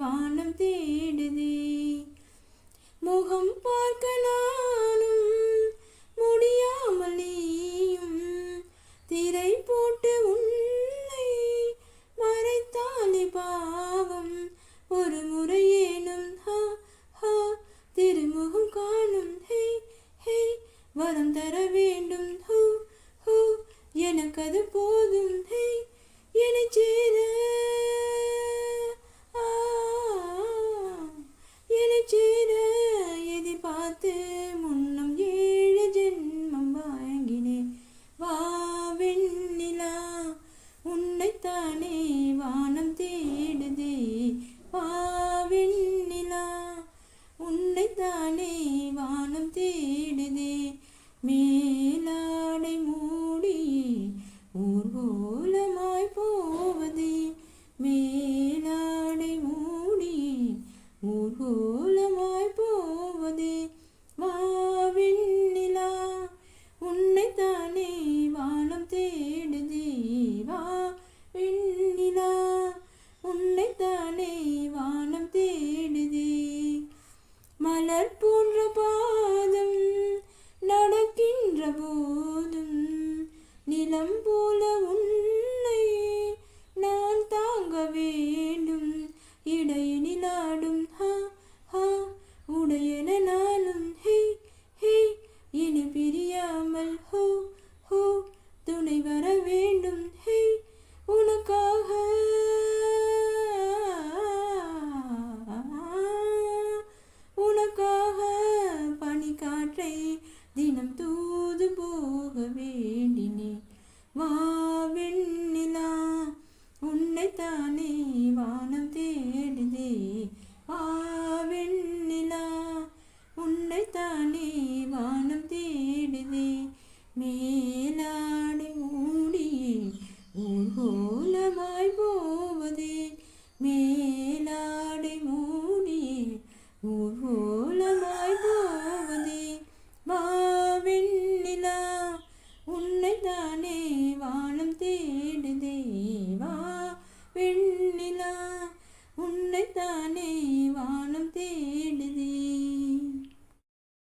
வானம் தேடுதே. முகம் பார்க்க நானும் முடியாமல் நீயும் திரை போட்டு உன்னை மறைத்தாலே பாவம். ஒரு முறையேனும் ஹா ஹா திருமுகம் காணும் ஹே ஹே வரம் தர வேண்டும் ஹூ ஹூ எனக்கது போதும் ஹே என சேர மலர் போன்ற பாதம் நடக்கின்ற போதும் நிலம் போ வா வெண்ணிலா உன்னைத்தானே வானம் தேடுதே. வா வெண்ணிலா உன்னைத்தானே வானம் தேடுதே. மேலாடி மூடியே ஊர்கோலமாய் போவதே. மேலாடி மூடியே ஊர்கோ